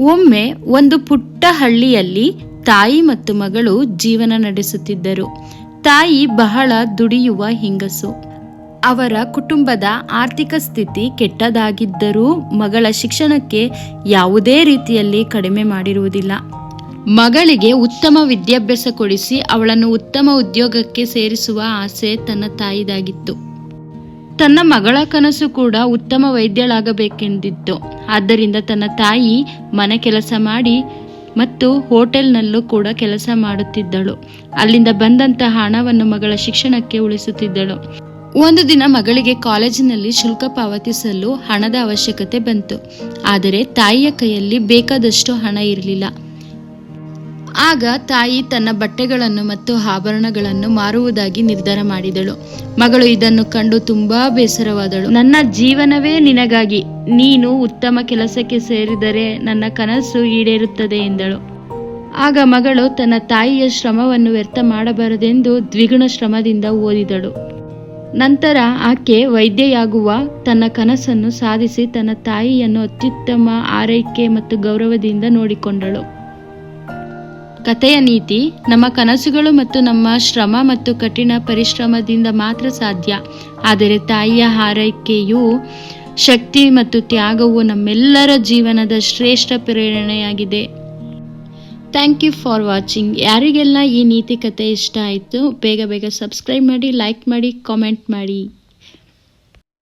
ಒಮ್ಮೆ ಒಂದು ಪುಟ್ಟ ಹಳ್ಳಿಯಲ್ಲಿ ತಾಯಿ ಮತ್ತು ಮಗಳು ಜೀವನ ನಡೆಸುತ್ತಿದ್ದರು. ತಾಯಿ ಬಹಳ ದುಡಿಯುವ ಹಿಂಗಸು. ಅವರ ಕುಟುಂಬದ ಆರ್ಥಿಕ ಸ್ಥಿತಿ ಕೆಟ್ಟದಾಗಿದ್ದರೂ ಮಗಳ ಶಿಕ್ಷಣಕ್ಕೆ ಯಾವುದೇ ರೀತಿಯಲ್ಲಿ ಕಡಿಮೆ ಮಾಡಿರುವುದಿಲ್ಲ. ಮಗಳಿಗೆ ಉತ್ತಮ ವಿದ್ಯಾಭ್ಯಾಸ ಕೊಡಿಸಿ ಅವಳನ್ನು ಉತ್ತಮ ಉದ್ಯೋಗಕ್ಕೆ ಸೇರಿಸುವ ಆಸೆ ತನ್ನ ತಾಯಿದಾಗಿತ್ತು. ತನ್ನ ಮಗಳ ಕನಸು ಕೂಡ ಉತ್ತಮ ವೈದ್ಯಳಾಗಬೇಕೆಂದಿತ್ತು. ಆದ್ದರಿಂದ ತನ್ನ ತಾಯಿ ಮನೆ ಕೆಲಸ ಮಾಡಿ ಮತ್ತು ಹೋಟೆಲ್ನಲ್ಲೂ ಕೂಡ ಕೆಲಸ ಮಾಡುತ್ತಿದ್ದಳು. ಅಲ್ಲಿಂದ ಬಂದಂತಹ ಹಣವನ್ನು ಮಗಳ ಶಿಕ್ಷಣಕ್ಕೆ ಉಳಿಸುತ್ತಿದ್ದಳು. ಒಂದು ದಿನ ಮಗಳಿಗೆ ಕಾಲೇಜಿನಲ್ಲಿ ಶುಲ್ಕ ಪಾವತಿಸಲು ಹಣದ ಅವಶ್ಯಕತೆ ಬಂತು. ಆದರೆ ತಾಯಿಯ ಕೈಯಲ್ಲಿ ಬೇಕಾದಷ್ಟು ಹಣ ಇರಲಿಲ್ಲ. ಆಗ ತಾಯಿ ತನ್ನ ಬಟ್ಟೆಗಳನ್ನು ಮತ್ತು ಆಭರಣಗಳನ್ನು ಮಾರುವುದಾಗಿ ನಿರ್ಧಾರ ಮಾಡಿದಳು. ಮಗಳು ಇದನ್ನು ಕಂಡು ತುಂಬಾ ಬೇಸರವಾದಳು. ನನ್ನ ಜೀವನವೇ ನಿನಗಾಗಿ. ನೀನು ಉತ್ತಮ ಕೆಲಸಕ್ಕೆ ಸೇರಿದರೆ ನನ್ನ ಕನಸು ಈಡೇರುತ್ತದೆ ಎಂದಳು. ಆಗ ಮಗಳು ತನ್ನ ತಾಯಿಯ ಶ್ರಮವನ್ನು ವ್ಯರ್ಥ ಮಾಡಬಾರದೆಂದು ದ್ವಿಗುಣ ಶ್ರಮದಿಂದ ಓದಿದಳು. ನಂತರ ಆಕೆ ವೈದ್ಯೆಯಾಗುವ ತನ್ನ ಕನಸನ್ನು ಸಾಧಿಸಿ ತನ್ನ ತಾಯಿಯನ್ನು ಅತ್ಯುತ್ತಮ ಆರೈಕೆ ಮತ್ತು ಗೌರವದಿಂದ ನೋಡಿಕೊಂಡಳು. ಕಥೆಯ ನೀತಿ, ನಮ್ಮ ಕನಸುಗಳು ಮತ್ತು ನಮ್ಮ ಶ್ರಮ ಮತ್ತು ಕಠಿಣ ಪರಿಶ್ರಮದಿಂದ ಮಾತ್ರ ಸಾಧ್ಯ. ಆದರೆ ತಾಯಿಯ ಹಾರೈಕೆಯು ಶಕ್ತಿ ಮತ್ತು ತ್ಯಾಗವು ನಮ್ಮೆಲ್ಲರ ಜೀವನದ ಶ್ರೇಷ್ಠ ಪ್ರೇರಣೆಯಾಗಿದೆ. Thank you for watching. ಯಾರಿಗೆಲ್ಲ ಈ ನೀತಿ ಕತೆ ಇಷ್ಟ ಆಯಿತು, ಬೇಗ ಬೇಗ ಸಬ್ಸ್ಕ್ರೈಬ್ ಮಾಡಿ, ಲೈಕ್ ಮಾಡಿ, ಕಾಮೆಂಟ್ ಮಾಡಿ.